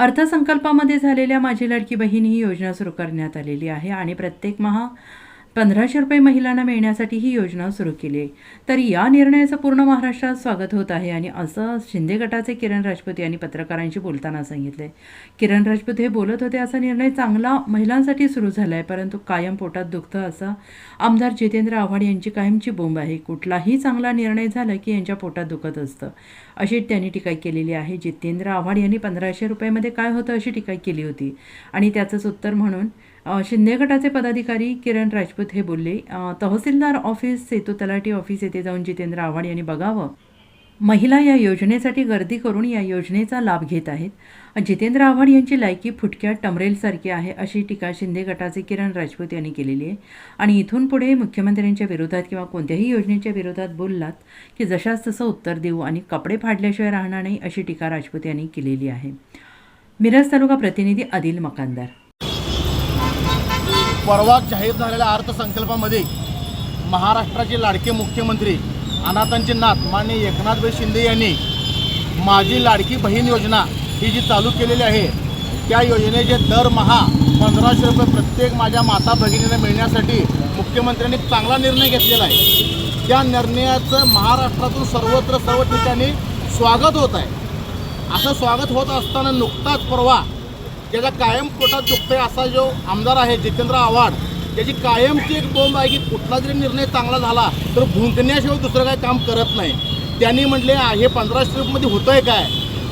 अर्थसंकल्पामध्ये झालेल्या माझी लाडकी बहीण ही योजना सुरू करण्यात आलेली आहे आणि प्रत्येक महा पंधराशे रुपये महिलांना मिळण्यासाठी ही योजना सुरू केली आहे. तर या निर्णयाचं पूर्ण महाराष्ट्रात स्वागत होत आहे आणि असं शिंदे गटाचे किरण राजपूत यांनी पत्रकारांशी बोलताना सांगितले किरण राजपूत हे बोलत होते असा निर्णय चांगला महिलांसाठी सुरू झाला आहे परंतु कायम पोटात दुखतं असं आमदार जितेंद्र आव्हाड यांची कायमची बोंब आहे. कुठलाही चांगला निर्णय झाला की यांच्या पोटात दुखत असतं. अशी त्यांनी टीका केलेली आहे. जितेंद्र आव्हाड यांनी पंधराशे रुपयामध्ये काय होतं अशी टीका केली होती आणि त्याचंच उत्तर म्हणून शिंदे गटाचे पदाधिकारी किरण राजपूत हे बोलले तहसीलदार ऑफिस सेतू तलाठी ऑफिस येथे जाऊन जितेंद्र आव्हाड यांनी बघावं. महिला या योजनेसाठी गर्दी करून या योजनेचा लाभ घेत आहेत. जितेंद्र आव्हाड यांची लायकी फुटक्या टमरेलसारखी आहे अशी टीका शिंदे गटाचे किरण राजपूत यांनी केलेली आहे. आणि इथून पुढे मुख्यमंत्र्यांच्या विरोधात किंवा कोणत्याही योजनेच्या विरोधात बोललात की जशास तसं उत्तर देऊ आणि कपडे फाडल्याशिवाय राहणार नाही अशी टीका राजपूत यांनी केलेली आहे. मिरज तालुका प्रतिनिधी आदिल मकानदार परवा जाहीर झालेल्या अर्थसंकल्पामध्ये महाराष्ट्राचे लाडके मुख्यमंत्री अनाथांचे नाथ माननीय एकनाथभाई शिंदे यांनी माझी लाडकी बहीण योजना ही जी चालू केलेली आहे त्या योजनेचे दरमहा पंधराशे रुपये प्रत्येक माझ्या माता भगिनीला मिळण्यासाठी मुख्यमंत्र्यांनी चांगला निर्णय घेतलेला आहे. त्या निर्णयाचं महाराष्ट्रातून सर्वत्र सर्व ठिकाणी स्वागत होत आहे. असं स्वागत होत असताना नुकताच परवा ज्याचा कायम पोटात दुखतोय असा जो आमदार आहे जितेंद्र आव्हाड त्याची कायमची एक बोंब आहे की कुठला जरी निर्णय चांगला झाला तर भुंकण्याशिवाय दुसरं काही काम करत नाही. त्यांनी म्हटले हे हे पंधराशे रुपयामध्ये आहे काय?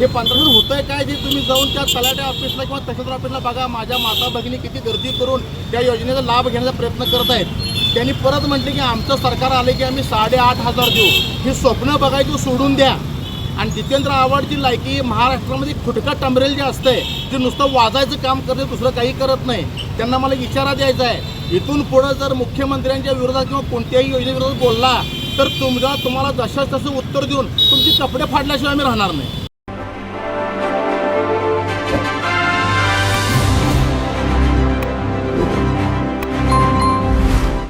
हे पंधराशे आहे काय जे तुम्ही जाऊन त्या तलाट्या ऑफिसला किंवा तहसीलदार ऑफिसला बघा माझ्या माता भगिनी किती गर्दी करून त्या योजनेचा लाभ घेण्याचा प्रयत्न करत आहेत. त्यांनी परत म्हटले की आमचं सरकार आले की आम्ही साडेआठ हजार देऊ. ही स्वप्न बघायची सोडून द्या. आणि जितेंद्र आव्हाडची लायकी महाराष्ट्रामध्ये खुटका टंबरेल जे असतंय ते नुसतं वाजायचं काम करते दुसरं काही करत नाही. त्यांना मला इशारा द्यायचा आहे. इथून पुढं जर मुख्यमंत्र्यांच्या विरोधात किंवा कोणत्याही योजनेविरोधात बोलला तर तुमचा तुम्हाला जशाच तसं उत्तर देऊन तुमचे कपडे फाडल्याशिवाय आम्ही राहणार नाही.